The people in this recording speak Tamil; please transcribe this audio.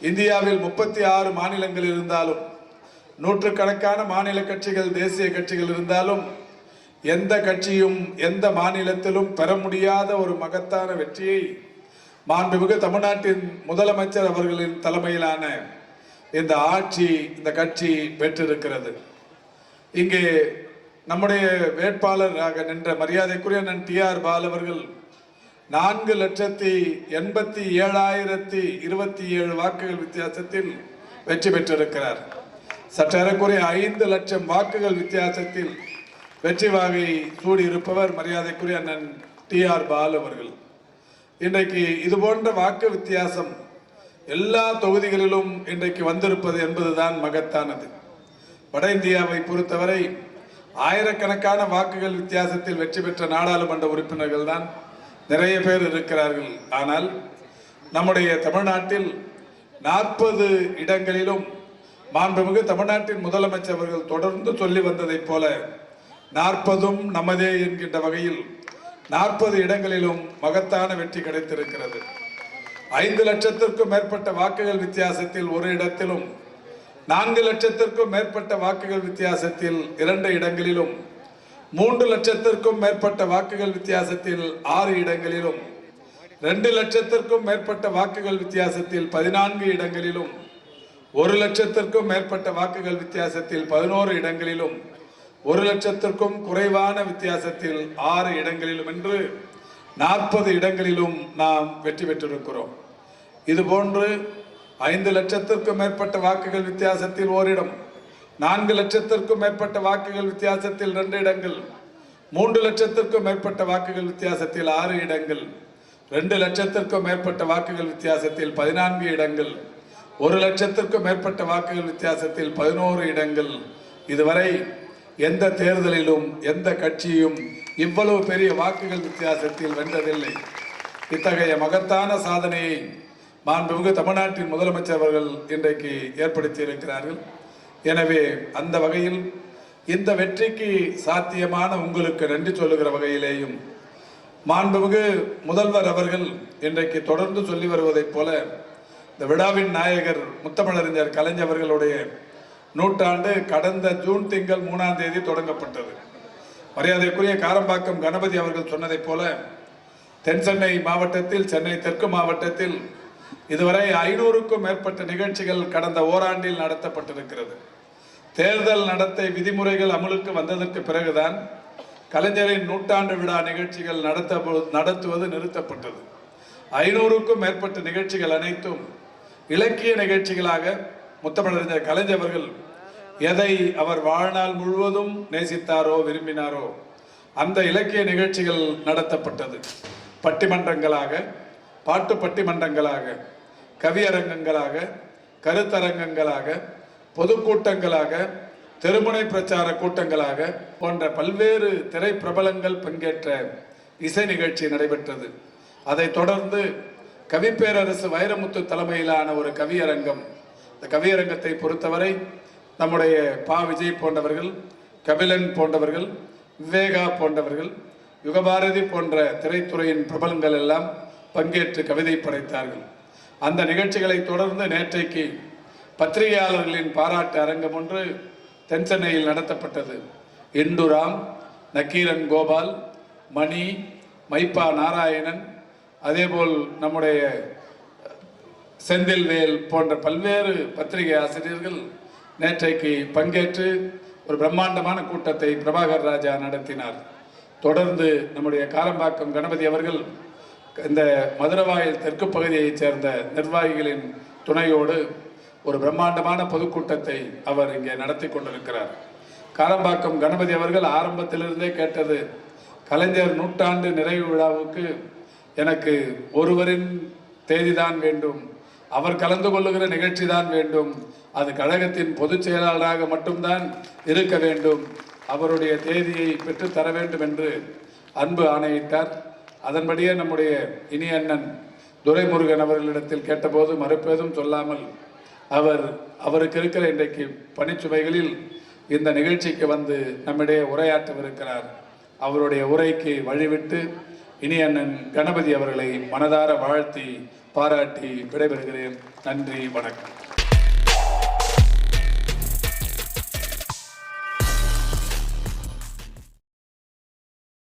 இந்தியாவில் முப்பத்தி ஆறு மாநிலங்கள் இருந்தாலும் நூற்றுக்கணக்கான மாநில கட்சிகள் தேசிய கட்சிகள் இருந்தாலும் எந்த கட்சியும் எந்த மாநிலத்திலும் பெற முடியாத ஒரு மகத்தான வெற்றியை மாண்புமிகு தமிழ்நாட்டின் முதலமைச்சர் அவர்களின் தலைமையிலான இந்த ஆட்சி இந்த கட்சி பெற்றிருக்கிறது. இங்கே நம்முடைய வேட்பாளராக நின்ற மரியாதைக்குரிய நன் டி ஆர் பால் அவர்கள் நான்கு லட்சத்தி எண்பத்தி ஏழாயிரத்தி இருபத்தி ஏழு வாக்குகள் வித்தியாசத்தில் வெற்றி பெற்றிருக்கிறார். சற்றேறக்குறைய ஐந்து லட்சம் வாக்குகள் வித்தியாசத்தில் வெற்றி வாகை சூடியிருப்பவர் மரியாதைக்குரிய அண்ணன் டி ஆர் பால் அவர்கள். இன்றைக்கு இது போன்ற வாக்கு வித்தியாசம் எல்லா தொகுதிகளிலும் இன்றைக்கு வந்திருப்பது என்பதுதான் மகத்தானது. வட இந்தியாவை பொறுத்தவரை ஆயிரக்கணக்கான வாக்குகள் வித்தியாசத்தில் வெற்றி பெற்ற நாடாளுமன்ற உறுப்பினர்கள் தான் நிறைய பேர் இருக்கிறார்கள். ஆனால் நம்முடைய தமிழ்நாட்டில் நாற்பது இடங்களிலும் மாண்புமிகு தமிழ்நாட்டின் முதலமைச்சர் அவர்கள் தொடர்ந்து சொல்லி வந்ததைப் போல நாற்பதும் நமதே என்கின்ற வகையில் நாற்பது இடங்களிலும் மகத்தான வெற்றி கிடைத்திருக்கிறது. ஐந்து லட்சத்திற்கும் மேற்பட்ட வாக்குகள் வித்தியாசத்தில் ஒரு இடத்திலும் நான்கு லட்சத்திற்கும் மேற்பட்ட வாக்குகள் வித்தியாசத்தில் இரண்டு இடங்களிலும் மூன்று லட்சத்திற்கும் மேற்பட்ட வாக்குகள் வித்தியாசத்தில் ஆறு இடங்களிலும் ரெண்டு லட்சத்திற்கும் மேற்பட்ட வாக்குகள் வித்தியாசத்தில் பதினான்கு இடங்களிலும் ஒரு லட்சத்திற்கும் மேற்பட்ட வாக்குகள் வித்தியாசத்தில் பதினோரு இடங்களிலும் ஒரு லட்சத்திற்கும் குறைவான வித்தியாசத்தில் ஆறு இடங்களிலும் என்று நாற்பது இடங்களிலும் நாம் வெற்றி பெற்றிருக்கிறோம். இதுபோன்று ஐந்து லட்சத்திற்கும் மேற்பட்ட வாக்குகள் வித்தியாசத்தில் ஓரிடம் நான்கு லட்சத்திற்கும் மேற்பட்ட வாக்குகள் வித்தியாசத்தில் ரெண்டு இடங்கள். மூன்று லட்சத்திற்கும் மேற்பட்ட வாக்குகள் வித்தியாசத்தில் ஆறு இடங்கள். ரெண்டு லட்சத்திற்கும் மேற்பட்ட வாக்குகள் வித்தியாசத்தில் பதினான்கு இடங்கள். ஒரு லட்சத்திற்கும் மேற்பட்ட வாக்குகள் வித்தியாசத்தில் பதினோரு இடங்கள். இதுவரை எந்த தேர்தலிலும் எந்த கட்சியும் இவ்வளவு பெரிய வாக்குகள் வித்தியாசத்தில் வென்றதில்லை. இத்தகைய மகத்தான சாதனையை மாண்புமிகு தமிழ்நாட்டின் முதலமைச்சர் அவர்கள் இன்றைக்கு ஏற்படுத்தியிருக்கிறார்கள். எனவே அந்த வகையில் இந்த வெற்றிக்கு சாத்தியமான உங்களுக்கு நன்றி சொல்லுகிற வகையிலேயும் மாண்புமிகு முதல்வர் அவர்கள் இன்றைக்கு தொடர்ந்து சொல்லி வருவதைப் போல இந்த விழாவின் நாயகர் முத்தமிழறிஞர் கலைஞர்களுடைய நூற்றாண்டு கடந்த ஜூன் திங்கள் மூணாம் தேதி தொடங்கப்பட்டது. மரியாதைக்குரிய காரம்பாக்கம் கணபதி அவர்கள் சொன்னதைப் போல தென் சென்னை மாவட்டத்தில் சென்னை தெற்கு மாவட்டத்தில் இதுவரை ஐநூறுக்கும் மேற்பட்ட நிகழ்ச்சிகள் கடந்த ஓராண்டில் நடத்தப்பட்டிருக்கிறது. தேர்தல் நடத்தை விதிமுறைகள் அமலுக்கு வந்ததற்கு பிறகுதான் கலைஞரின் நூற்றாண்டு விழா நிகழ்ச்சிகள் நடத்த நடத்துவது நிறுத்தப்பட்டது. ஐநூறுக்கும் மேற்பட்ட நிகழ்ச்சிகள் அனைத்தும் இலக்கிய நிகழ்ச்சிகளாக முத்தமிழறிஞர் கலைஞர் அவர்கள் எதை அவர் வாழ்நாள் முழுவதும் நேசித்தாரோ விரும்பினாரோ அந்த இலக்கிய நிகழ்ச்சிகள் நடத்தப்பட்டது. பட்டிமன்றங்களாக பாட்டு பட்டிமன்றங்களாக கவியரங்கங்களாக கருத்தரங்கங்களாக பொதுக்கூட்டங்களாக தெருமுனை பிரச்சார கூட்டங்களாக போன்ற பல்வேறு திரைப்பிரபலங்கள் பங்கேற்ற இசை நிகழ்ச்சி நடைபெற்றது. அதைத் தொடர்ந்து கவிப்பேரரசு வைரமுத்து தலைமையிலான ஒரு கவியரங்கம் இந்த கவியரங்கத்தை பொறுத்தவரை நம்முடைய பா. விஜய் போன்றவர்கள் கபிலன் போன்றவர்கள் விவேகா போன்றவர்கள் யுகபாரதி போன்ற திரைத்துறையின் பிரபலங்கள் எல்லாம் பங்கேற்று கவிதை படைத்தார்கள். அந்த நிகழ்ச்சிகளை தொடர்ந்து நேற்றைக்கு பத்திரிகையாளர்களின் பாராட்டு அரங்கம் ஒன்று தென் சென்னையில் நடத்தப்பட்டது. இந்துராம் நக்கீரன் கோபால் மணி மைப்பா நாராயணன் அதேபோல் நம்முடைய செந்தில்வேல் போன்ற பல்வேறு பத்திரிகை ஆசிரியர்கள் நேற்றைக்கு பங்கேற்று ஒரு பிரம்மாண்டமான கூட்டத்தை பிரபாகர் ராஜா நடத்தினார். தொடர்ந்து நம்முடைய காரம்பாக்கம் கணபதி அவர்கள் இந்த மதுரவாயல் தெற்கு பகுதியைச் சேர்ந்த நிர்வாகிகளின் துணையோடு ஒரு பிரம்மாண்டமான பொதுக்கூட்டத்தை அவர் இங்கே நடத்தி கொண்டிருக்கிறார். காரம்பாக்கம் கணபதி அவர்கள் ஆரம்பத்திலிருந்தே கேட்டது கலைஞர் நூற்றாண்டு நிறைவு விழாவுக்கு எனக்கு ஒருவரின் தேதிதான் வேண்டும். அவர் கலந்து கொள்ளுகிற நிகழ்ச்சி தான் வேண்டும். அது கழகத்தின் பொதுச் செயலாளராக மட்டும்தான் இருக்க வேண்டும். அவருடைய தேதியை பெற்றுத்தர வேண்டும் என்று அன்பு ஆணையிட்டார். அதன்படியே நம்முடைய இனி அண்ணன் துரைமுருகன் அவர்களிடத்தில் கேட்டபோது மறுப்பேதும் சொல்லாமல் அவர் அவருக்கு இருக்கிற இன்றைக்கு பணிச்சுமைகளில் இந்த நிகழ்ச்சிக்கு வந்து நம்மிடையே உரையாற்றவிருக்கிறார். அவருடைய உரைக்கு வழிவிட்டு இனி அண்ணன் கணபதி அவர்களை மனதார வாழ்த்தி பாராட்டி விடைபெறுகிறேன். நன்றி வணக்கம்.